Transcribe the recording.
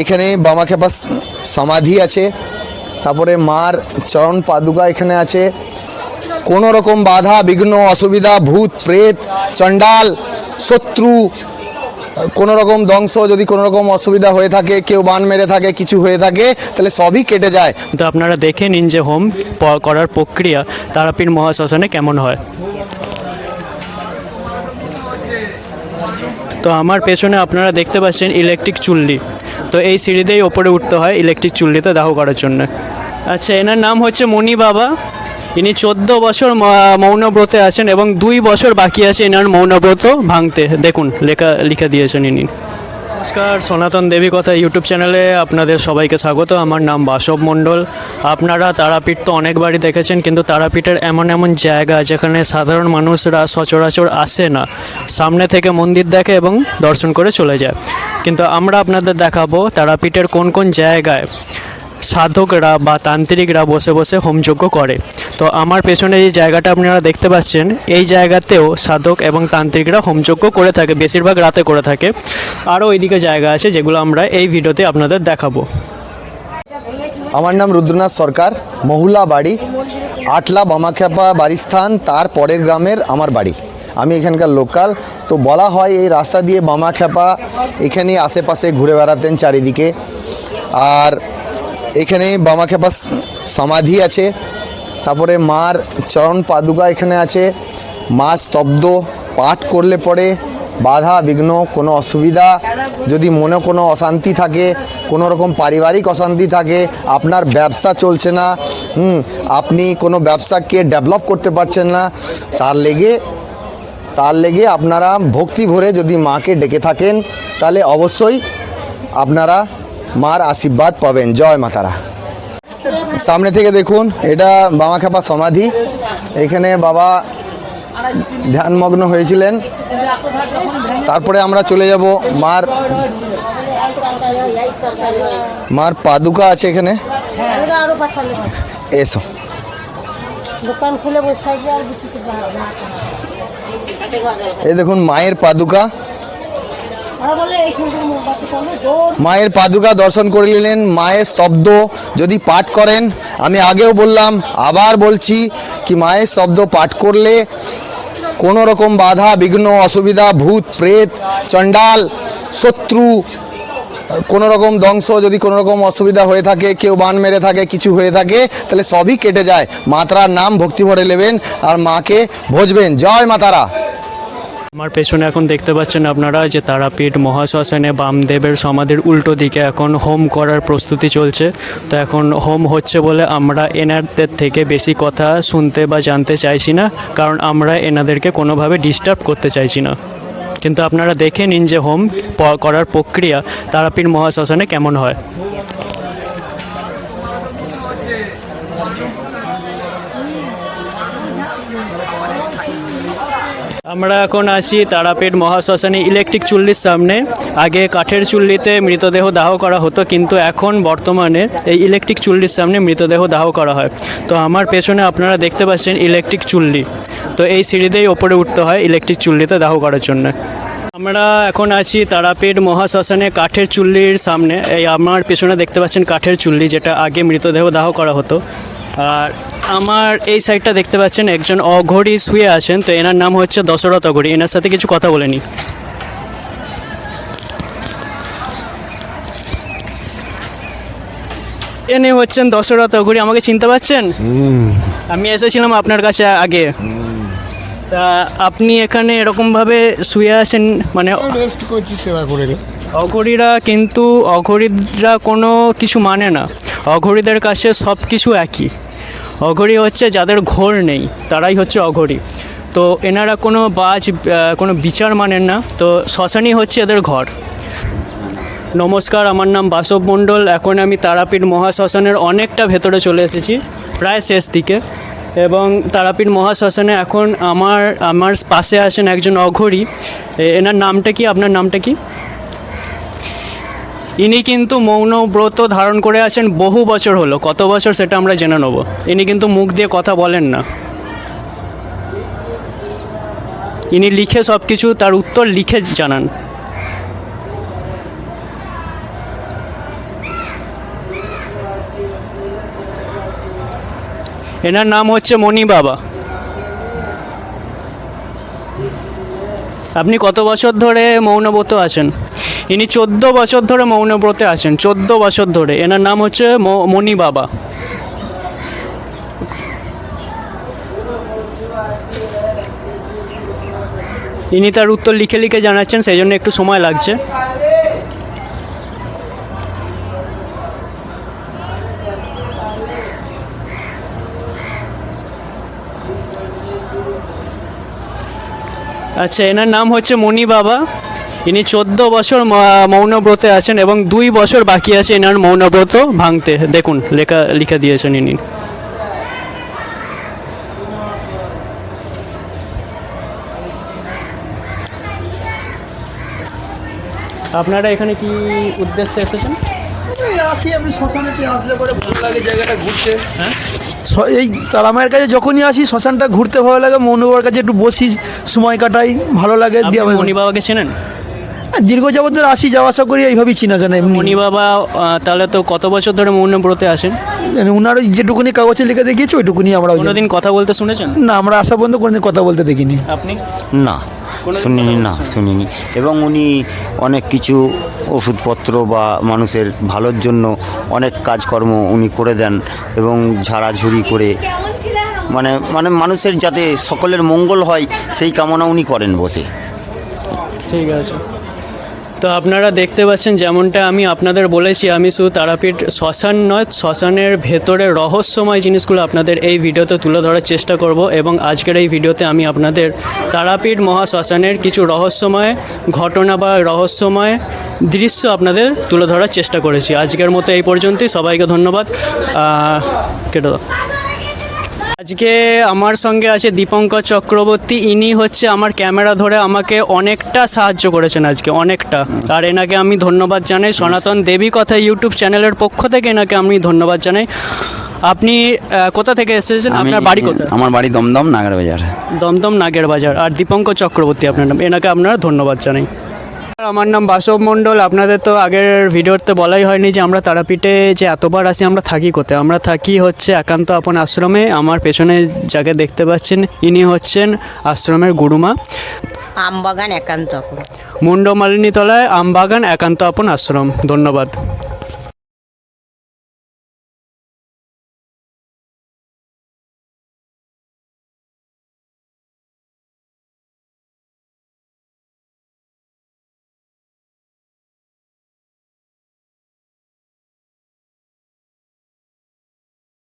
এখানে বামাখ্যাপা সমাধি আছে, তারপরে মার চরণ পাদুকা এখানে আছে। কোনো রকম বাধা, বিঘ্ন, অসুবিধা, ভূত, প্রেত, চণ্ডাল, শত্রু, কোনো রকম ধ্বংস, যদি কোনো রকম অসুবিধা হয়ে থাকে, কেউ বান মেরে থাকে, কিছু হয়ে থাকে, তাহলে সবই কেটে যায়। তো আপনারা দেখে নিন যে হোম করার প্রক্রিয়া তারাপীঠ মহাশ্মশানে কেমন হয়। তো আমার পেছনে আপনারা দেখতে পাচ্ছেন ইলেকট্রিক চুল্লি। তো এই সিঁড়িতেই ওপরে উঠতে হয় ইলেকট্রিক চুল্লিতে দাহ করার জন্য। আচ্ছা এনার নাম হচ্ছে মণি বাবা। ইনি চোদ্দ বছর মৌনব্রতে আছেন এবং দুই বছর বাকি আছে এনার মৌনব্রত ভাঙতে। দেখুন, লেখা, লিখে দিয়েছেন ইনি। নমস্কার, সনাতন দেবী কথা ইউটিউব চ্যানেলে আপনাদের সবাইকে স্বাগত। আমার নাম বাসব মণ্ডল। আপনারা তারাপীঠ তো অনেকবারই দেখেছেন, কিন্তু তারাপীঠের এমন এমন জায়গা যেখানে সাধারণ মানুষরা সচরাচর আসে না, সামনে থেকে মন্দির দেখে এবং দর্শন করে চলে যায়। কিন্তু আমরা আপনাদের দেখাবো তারাপীঠের কোন কোন জায়গায় সাধকরা বা তান্ত্রিকরা বসে বসে হোমযজ্ঞ করে। তো আমার পেছনে যে জায়গাটা আপনারা দেখতে পাচ্ছেন, এই জায়গাতেও সাধক এবং তান্ত্রিকরা হোমযজ্ঞ করে থাকে, বেশিরভাগ রাতে করে থাকে। আরও ওইদিকে জায়গা আছে যেগুলো আমরা এই ভিডিওতে আপনাদের দেখাবো। আমার নাম রুদ্রনাথ সরকার, মহুলা বাড়ি, আটলা বামাখ্যাপা বাড়িস্থান তার পরের গ্রামের আমার বাড়ি। আমি এখানকার লোকাল, তো বলা হয় এই রাস্তা দিয়ে বামাখ্যাপা এখানে আশেপাশে ঘুরে বেড়াতেন চারিদিকে। আর এখানে বামাখ্যাপা সমাধি আছে, তারপরে মার চরণ পাদুকা এখানে আছে, মা স্তব্ধ, পাঠ করলে পরে বাধা, বিঘ্ন, কোনো অসুবিধা, যদি মনে কোনো অশান্তি থাকে, কোনো রকম পারিবারিক অশান্তি থাকে, আপনার ব্যবসা চলছে না, হুম, আপনি কোনো ব্যবসাকে ডেভেলপ করতে পারছেন না, তার লেগে তার লেগে আপনারা ভক্তি ভরে যদি মাকে ডেকে থাকেন, তাহলে অবশ্যই আপনারা মার আশীর্বাদ পাবেন। জয় মাতারা সামনে থেকে দেখুন, এটা বামাখ্যাপা সমাধি। এখানে বাবা ধ্যানমগ্ন হয়েছিলেন। তারপরে আমরা চলে যাব মার মার পাদুকা আছে এখানে। এসো। দোকান খুলে এই দেখুন মায়ের পাদুকা। মায়ের পাদুকা দর্শন করে নিলেন, মায়ের স্তব্ধ যদি পাঠ করেন, আমি আগেও বললাম, আবার বলছি কি মায়ের শব্দ পাঠ করলে কোনো রকম বাধা, বিঘ্ন, অসুবিধা, ভূত, প্রেত, চণ্ডাল, শত্রু, কোনো রকম ধ্বংস যদি কোনো রকম অসুবিধা হয়ে থাকে, কেউ বান মেরে থাকে, কিছু হয়ে থাকে, তাহলে সবই কেটে যায়। মাতারার নাম ভক্তি ভরে নেবেন আর মাকে ভজবেন। জয় মাতারা। আমার পেছনে এখন দেখতে পাচ্ছেন আপনারা যে তারাপীঠ মহাশ্মশানে বামদেবের সমাধির উল্টো দিকে এখন হোম করার প্রস্তুতি চলছে। তো এখন হোম হচ্ছে বলে আমরা এনাদের থেকে বেশি কথা শুনতে বা জানতে চাইছি না, কারণ আমরা এনাদেরকে কোনোভাবে ডিস্টার্ব করতে চাইছি না। কিন্তু আপনারা দেখে নিন যে হোম করার প্রক্রিয়া তারাপীঠ মহাশ্মশানে কেমন হয়। আমরা এখন আছি তারাপীঠ মহাশ্মশানে, ইলেকট্রিক চুল্লির সামনে। আগে কাঠের চুল্লিতে মৃতদেহ দাহ করা হতো, কিন্তু এখন বর্তমানে এই ইলেকট্রিক চুল্লির সামনে মৃতদেহ দাহ করা হয়। তো আমার পেছনে আপনারা দেখতে পাচ্ছেন ইলেকট্রিক চুল্লি। তো এই সিঁড়িতেই ওপরে উঠতে হয় ইলেকট্রিক চুল্লিতে দাহ করার জন্য। আমরা এখন আছি তারাপীঠ মহাশ্মশানে কাঠের চুল্লির সামনে। এই আমার পেছনে দেখতে পাচ্ছেন কাঠের চুল্লি যেটা আগে মৃতদেহ দাহ করা হতো। আর আমার এই সাইডটা দেখতে পাচ্ছেন একজন অঘড়ি শুয়ে আছেন তো এনার নাম হচ্ছে দশরথ অঘড়ি এনার সাথে কিছু কথা বলে নি এনে হচ্ছেন দশরথ অঘড়ি আমাকে চিনতে পারছেন আমি এসেছিলাম আপনার কাছে আগে। তা আপনি এখানে এরকমভাবে শুয়ে আছেন মানে রেস্ট করছি সেবা করে। অঘরীরা কিন্তু অঘরীরা কোনো কিছু মানে না। অঘরীদের কাছে সব কিছু একই। অঘরী হচ্ছে যাদের ঘোর নেই তারাই হচ্ছে অঘরী। তো এনারা কোনো বাজ কোনো বিচার মানেন না। তো শ্মশানই হচ্ছে এদের ঘর। নমস্কার আমার নাম বাসব মণ্ডল। এখন আমি তারাপীঠ মহাশ্মশানের অনেকটা ভেতরে চলে এসেছি প্রায় শেষ দিকে। এবং তারাপীঠ মহাশ্মশানে এখন আমার আমার পাশে আছেন একজন অঘরী। এনার নামটা কি? আপনার নামটা কি? ইনি কিন্তু মৌন ব্রত ধারণ করে আছেন বহু বছর হলো। কত বছর সেটা আমরা জেনে নেব। ইনি কিন্তু মুখ দিয়ে কথা বলেন না। ইনি লিখে সব কিছু তার উত্তর লিখে জানান। এনার নাম হচ্ছে মণি বাবা। আপনি কত বছর ধরে মৌনব্রত আছেন? ইনি চোদ্দ বছর ধরে মৌনব্রতে আছেন, চোদ্দ বছর ধরে। এনার নাম হচ্ছে মণি বাবা। ইনি তার উত্তর লিখে লিখে জানাচ্ছেন, সেই জন্য একটু সময় লাগছে। আচ্ছা এনার নাম হচ্ছে মণি বাবা। ইনি চোদ্দ বছর মৌনব্রতে আছেন এবং দুই বছর বাকি আছে এনার মৌনব্রত ভাঙতে। দেখুন, লেখা, লিখে দিয়েছেন ইনি। আপনারা এখানে কি উদ্দেশ্যে এসেছেন? আসি আমি শ্মশানেতে আসলে পরে ভালো লাগে জায়গাটা ঘুরতে। হ্যাঁ? এই তারামায়ের কাছে যখনই আসি শ্মশানটা ঘুরতে ভালো লাগে মনুবার কাছে একটু বসি সময় কাটাই ভালো লাগে দিয়ে আমি- মণি বাবাকে চেনেন? দীর্ঘ যাবত ধরে আসি যাওয়া আসা করি এইভাবেই চিনা জানা এমনি। মণি বাবা তাহলে তো কত বছর ধরে মৌনব্রতে আছেন? মানে উনার ওই যেটুকুনি কাগজে লিখে দেখিয়েছে ওইটুকুনি আমরা কোনোদিন কথা বলতে শুনেছেন? না আমরা আসা বন্ধ কোনোদিন কথা বলতে দেখিনি। আপনি? না। শুনিনি না। শুনিনি। এবং উনি অনেক কিছু ওষুধপত্র বা মানুষের ভালোর জন্য অনেক কাজকর্ম উনি করে দেন এবং ঝাড়াঝুড়ি করে। মানে মানে মানুষের যাতে সকলের মঙ্গল হয় সেই কামনা উনি করেন বসে। ঠিক আছে। তো আপনারা দেখতে পাচ্ছেন যেমনটা আমি আপনাদের বলেছি, আমি শুধু তারাপীঠ শ্মশান নয়, শ্মশানের ভেতরে রহস্যময় জিনিসগুলো আপনাদের এই ভিডিওতে তুলে ধরার চেষ্টা করব এবং আজকের এই ভিডিওতে আমি আপনাদের তারাপীঠ মহা শ্মশানের কিছু রহস্যময় ঘটনা বা রহস্যময় দৃশ্য আপনাদের তুলে ধরার চেষ্টা করেছি। আজকের মতো এই পর্যন্তই। সবাইকে ধন্যবাদ। কেটে দাও। আজকে আমার সঙ্গে আছে দীপঙ্কর চক্রবর্তী। ইনি হচ্ছে আমার ক্যামেরা ধরে আমাকে অনেকটা সাহায্য করেছেন আজকে অনেকটা। আর এনাকে আমি ধন্যবাদ জানাই। সনাতন দেবী কথা ইউটিউব চ্যানেলের পক্ষ থেকে এনাকে আমি ধন্যবাদ জানাই। আপনি কোথা থেকে এসেছেন? আপনার বাড়ি কোথায়? আমার বাড়ি দমদম নাগের বাজার। দমদম নাগের বাজার। আর দীপঙ্কর চক্রবর্তী আপনার নাম। এনাকে আপনারা ধন্যবাদ জানাই। আমার নাম বাসব মণ্ডল। আপনাদের তো আগের ভিডিওতে বলাই হয়নি যে আমরা তারাপীঠে যে এতবার আসি আমরা থাকি কোথায়? আমরা থাকি হচ্ছে একান্ত আপন আশ্রমে। আমার পেছনে যাকে দেখতে পাচ্ছেন ইনি হচ্ছেন আশ্রমের গুরুমা। আমবাগান একান্ত মুন্ডমালিনী তলায় আমবাগান একান্ত আপন আশ্রম। ধন্যবাদ।